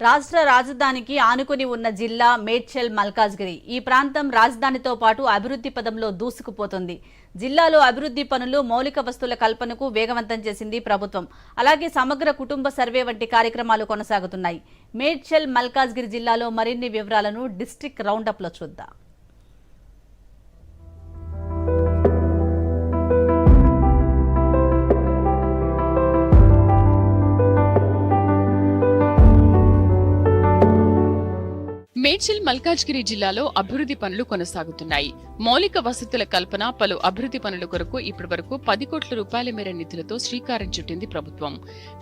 రాష్ట్ర రాజధానికి ఆనుకుని ఉన్న జిల్లా మేడ్చల్ మల్కాజ్గిరి. ఈ ప్రాంతం రాజధానితో పాటు అభివృద్ధి పదంలో దూసుకుపోతుంది. జిల్లాలో అభివృద్ధి పనులు మౌలిక వస్తువుల కల్పనకు వేగవంతం చేసింది ప్రభుత్వం. అలాగే సమగ్ర కుటుంబ సర్వే వంటి కార్యక్రమాలు కొనసాగుతున్నాయి. మేడ్చల్ మల్కాజ్గిరి జిల్లాలో మరిన్ని వివరాలను డిస్టిక్ రౌండప్లో చూద్దాం. మేడ్చల్ మల్కాజ్గిరి జిల్లాలో అభివృద్ధి పనులు కొనసాగుతున్నాయి. మౌలిక వసతుల కల్పన పలు అభివృద్ధి పనుల కొరకు ఇప్పటి వరకు పది కోట్ల రూపాయల మేర నిధులతో శ్రీకారం చుట్టింది ప్రభుత్వం.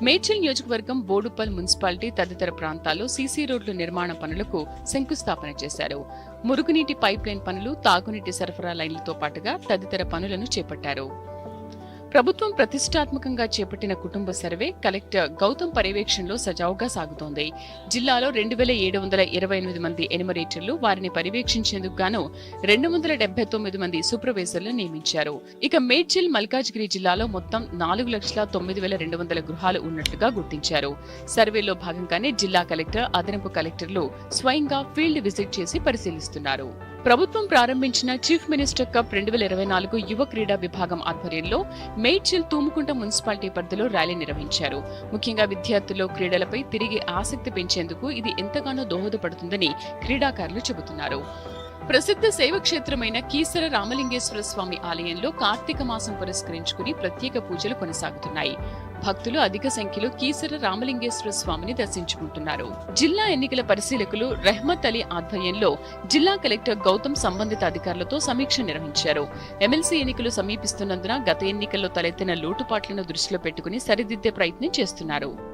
మేడ్చల్ నియోజకవర్గం బోడుపల్ మున్సిపాలిటీ తదితర ప్రాంతాల్లో సీసీ రోడ్ల నిర్మాణ పనులకు శంకుస్థాపన చేశారు. మురుగునీటి పైప్ లైన్ పనులు తాగునీటి సరఫరా లైన్లతో పాటుగా తదితర పనులను చేపట్టారు. ప్రభుత్వం ప్రతిష్టాత్మకంగా చేపట్టిన కుటుంబ సర్వే కలెక్టర్ గౌతమ్ పర్యవేక్షణలో సజావుగా సాగుతోంది. జిల్లాలో రెండు వేల ఏడు వందల ఇరవై ఎనిమిది మంది ఎనిమరేటర్లు వారిని పర్యవేక్షించేందుకు గాను రెండు వందల డెబ్బై తొమ్మిది మంది సూపర్వైజర్లు నియమించారు. ఇక మేడ్చల్ మల్కాజ్గిరి జిల్లాలో మొత్తం నాలుగు లక్షల తొమ్మిది వేల రెండు వందల గృహాలు ఉన్నట్లుగా గుర్తించారు. సర్వేలో భాగంగానే జిల్లా కలెక్టర్ అదనపు కలెక్టర్లు స్వయంగా ఫీల్డ్ విజిట్ చేసి పరిశీలిస్తున్నారు. ప్రభుత్వం ప్రారంభించిన చీఫ్ మినిస్టర్ కప్ రెండు వేల ఇరవై నాలుగు యువ క్రీడా విభాగం ఆధ్వర్యంలో మేడ్చిల్ తూముకుంట మున్సిపాలిటీ పరిధిలో ర్యాలీ నిర్వహించారు. ముఖ్యంగా విద్యార్థుల్లో క్రీడలపై తిరిగి ఆసక్తి పెంచేందుకు ఇది ఎంతగానో దోహదపడుతుందని క్రీడాకారులు చెబుతున్నారు. ప్రసిద్ధ శైవక్షేత్రమైన కీసర రామలింగేశ్వర స్వామి ఆలయంలో కార్తీక మాసం పురస్కరించుకుని ప్రత్యేక పూజలు కొనసాగుతున్నాయి. భక్తులు అధిక సంఖ్యలో కీసర రామలింగేశ్వర స్వామిని దర్శించుకుంటున్నారు. జిల్లా ఎన్నికల పరిశీలకులు రెహ్మత్ అలీ ఆధ్వర్యంలో జిల్లా కలెక్టర్ గౌతమ్ సంబంధిత అధికారులతో సమీక్ష నిర్వహించారు. ఎమ్మెల్సీ ఎన్నికలు సమీపిస్తున్నందున గత ఎన్నికల్లో తలెత్తిన లోటుపాట్లను దృష్టిలో పెట్టుకుని సరిదిద్దే ప్రయత్నం చేస్తున్నారు.